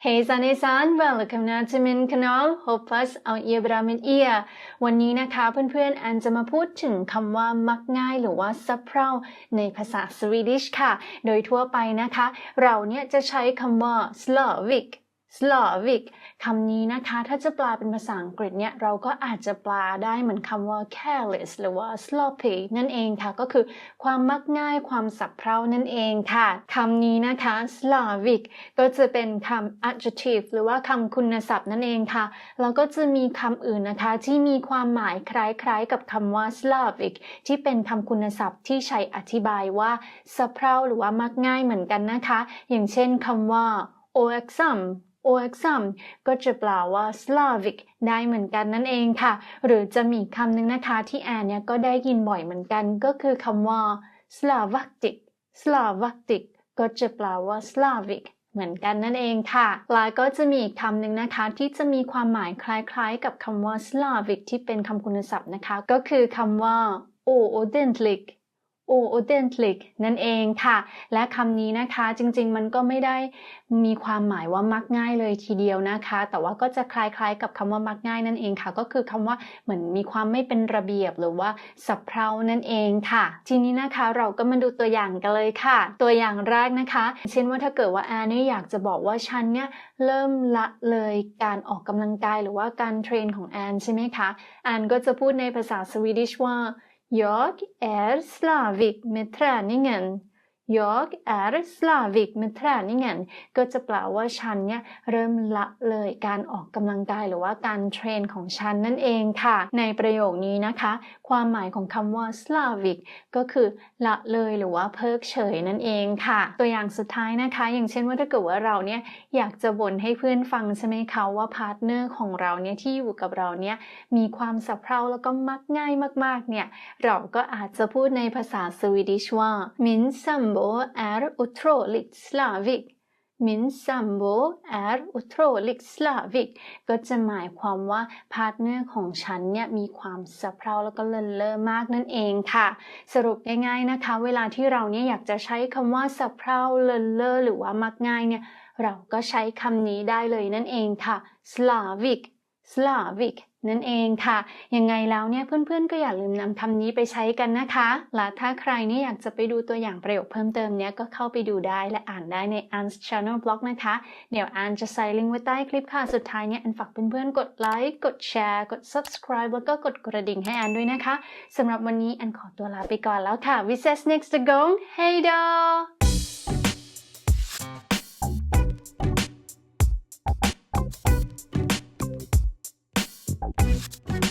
Hey Sanesan welcome na to Min Kanal Hope Plus เอาเอียบรามินเอียวันนี้นะคะเพื่อนๆแอนจะมาพูดถึงคำว่ามักง่ายหรือว่าซับเพร่าในภาษาสวีดิชค่ะ โดยทั่วไปนะคะ เราเนี่ยจะใช้คำว่า Slavic Slavic คำนี้นะคะ ถ้าจะแปลเป็นภาษาอังกฤษเนี่ย เราก็อาจจะแปลได้เหมือนคำว่า careless หรือว่า sloppy นั่นเองค่ะ ก็คือความมักง่ายความสับเพร่านั่นเองค่ะคำนี้นะคะ Slavic ก็จะเป็นคำ adjective หรือว่าคำคุณศัพท์นั่นเองค่ะ แล้วก็จะมีคำอื่นนะคะ ที่มีความหมายคล้ายๆ กับคำว่า Slavic ที่เป็นคำคุณศัพท์ที่ใช้อธิบายว่าสะเพร่าหรือว่ามักง่ายเหมือนกันนะคะ อย่างเช่นคำว่า oexam oexam ก็จะแปลว่า Slavic ได้เหมือนกันนั่นเองค่ะ หรือจะมีคำหนึ่งนะคะที่แอนเนี่ยก็ได้ยินบ่อยเหมือนกัน ก็คือคำว่า Slavactic Slavactic ก็จะแปลว่า Slavic เหมือนกันนั่นเองค่ะ แล้วก็จะมีอีกคำหนึ่งนะคะที่จะมีความหมายคล้ายๆ กับคำว่า Slavic ที่เป็นคำคุณศัพท์นะคะ ก็คือคำว่า o ordentligt o ordentligt นั่นเองค่ะ และคำนี้นะคะจริงๆ มันก็ไม่ได้มีความหมายว่ามักง่ายเลยทีเดียวนะคะ แต่ว่าก็จะคล้ายๆ กับคำว่ามักง่ายนั่นเองค่ะ ก็คือคำว่าเหมือนมีความไม่เป็นระเบียบหรือว่าสับเพร่านั่นเองค่ะ ทีนี้นะคะเราก็มาดูตัวอย่างกันเลยค่ะ ตัวอย่างแรกนะคะ เช่นว่าถ้าเกิดว่าแอนนี่อยากจะบอกว่าฉันเนี่ยเริ่มละเลยการออกกำลังกายหรือว่าการเทรนของแอนใช่ไหมคะแอนก็จะพูดในภาษาสวีดิชว่า Jag är slavig med träningen. Jag är slavig med träningen ก็จะแปลว่าฉันเนี่ยเริ่มละเลยการออกกำลังกายหรือว่าการเทรนของฉันนั่นเองค่ะ ในประโยคนี้นะคะ ความหมายของคำว่า slavic ก็คือละเลยหรือว่าเพิกเฉยนั่นเองค่ะ ตัวอย่างสุดท้ายนะคะ อย่างเช่นว่าถ้าเกิดว่าเราเนี่ยอยากจะบ่นให้เพื่อนฟังใช่ไหมคะว่าพาร์ทเนอร์ของเราเนี่ยที่อยู่กับเราเนี่ยมีความสับเพร่าแล้วก็มักง่ายมากๆเนี่ยเราก็อาจจะพูดในภาษาสวีดิชว่า min sambo är otroligt slavig min sambo är otroligt slavig ก็จะหมายความว่าพาร์ทเนอร์ของฉันเนี่ยมีความสะเพร่าแล้วก็เลินเล่อมากนั่นเองค่ะ สรุปง่ายๆนะคะ เวลาที่เราเนี่ยอยากจะใช้คำว่าสะเพร่าเลินเล่อหรือว่ามักง่ายเนี่ยเราก็ใช้คำนี้ได้เลยนั่นเองค่ะ Slavic Slavic นั่นเองค่ะ ยังไงแล้วเนี่ยเพื่อนๆก็อย่าลืมนำคำนี้ไปใช้กันนะคะ และถ้าใครเนี่ยอยากจะไปดูตัวอย่างประโยคเพิ่มเติมเนี่ยก็เข้าไปดูได้และอ่านได้ใน An's Channel Blog นะคะ เดี๋ยวอันจะใส่ลิงก์ไว้ใต้คลิปค่ะ สุดท้ายเนี่ยอันฝากเพื่อนๆกดไลค์กดแชร์ กด subscribe แล้วก็กดกระดิ่งให้อันด้วยนะคะสำหรับวันนี้อันขอตัวลาไปก่อนแล้วค่ะ We says next to go Hey do Bye.